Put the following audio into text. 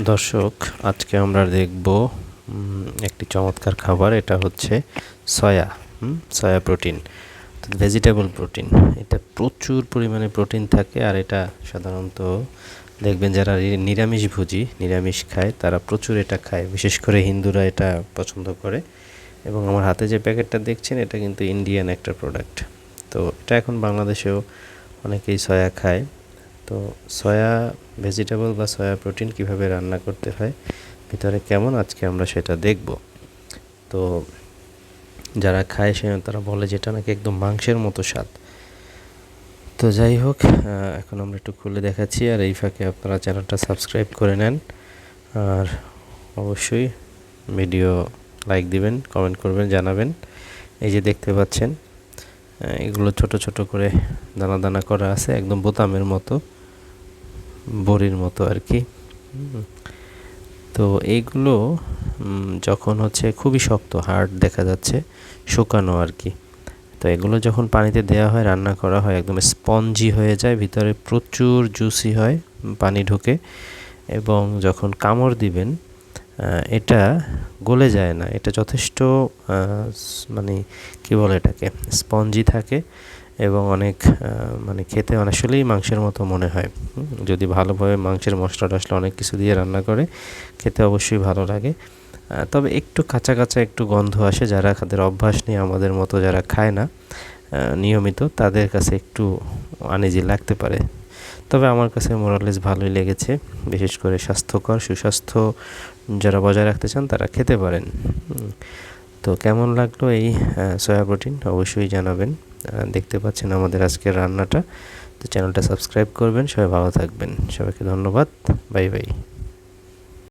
দর্শক, আজকে আমরা দেখব একটি চমৎকার খাবার, এটা হচ্ছে soya soya protein vegetable protein এটা প্রচুর পরিমাণে প্রোটিন থাকে আর এটা সাধারণত দেখবেন যারা নি- নিরামিষভোজী নিরামিষ খায়, তারা প্রচুর এটা খায়। বিশেষ করে হিন্দুরা এটা পছন্দ করে। এবং আমার হাতে যে প্যাকেটটা দেখছেন, এটা কিন্তু ইন্ডিয়ান একটা প্রোডাক্ট তো এটা এখন বাংলাদেশেও অনেকেই সয়া খায়। তো সয়া ভেজিটেবল বা সয়া প্রোটিন কীভাবে রান্না করতে হয়, ভিতরে কেমন আজকে আমরা সেটা দেখব। তো যারা খায় সে তারা বলে যেটা নাকি একদম মাংসের মতো স্বাদ। তো যাই হোক এখন আমরা একটু খুলে দেখাচ্ছি আর এই ফাঁকে আপনারা চ্যানেলটা সাবস্ক্রাইব করে নেন। আর অবশ্যই ভিডিও লাইক দিবেন, কমেন্ট করবেন, জানাবেন। এই যে দেখতে পাচ্ছেন এগুলো ছোট ছোট করে দানা দানা করা আছে, একদম বোতামের মতো। বড়ির মতো আর কি। তো এইগুলো যখন হচ্ছে খুবই শক্ত, হার্ড দেখা যাচ্ছে, শুকানো আর কি। তো এগুলো যখন পানিতে দেওয়া হয়, রান্না করা হয়, একদম স্পঞ্জি হয়ে যায়, ভিতরে প্রচুর জুসি হয়, পানি ঢুকে। এবং যখন কামড় দিবেন এটা গলে যায় না। এটা যথেষ্ট মানে কি বলে এটাকে, স্পঞ্জি থাকে এবং অনেক মানে খেতে আসলেই মাংসের মতো মনে হয়। যদি ভালোভাবে মাংসের মশলা আসলে অনেক কিছু দিয়ে রান্না করে, খেতে অবশ্যই ভালো লাগে। তবে একটু কাঁচা কাঁচা একটু গন্ধ আসে যারা তাদের অভ্যাস নেই আমাদের মতো যারা খায় না নিয়মিত, তাদের কাছে একটু আনিজি লাগতে পারে। তবে আমার কাছে মোরালেস ভালোই লেগেছে। বিশেষ করে স্বাস্থ্যকর, সুস্বাস্থ্য যারা বজায় রাখতে চান তারা খেতে পারেন। তো কেমন লাগল এই সয়া প্রোটিন অবশ্যই জানাবেন। দেখতে পাচ্ছেন আমাদের আজকের রান্নাটা। তো চ্যানেলটা সাবস্ক্রাইব করবেন। সবাই ভালো থাকবেন। সবাইকে ধন্যবাদ। Bye bye.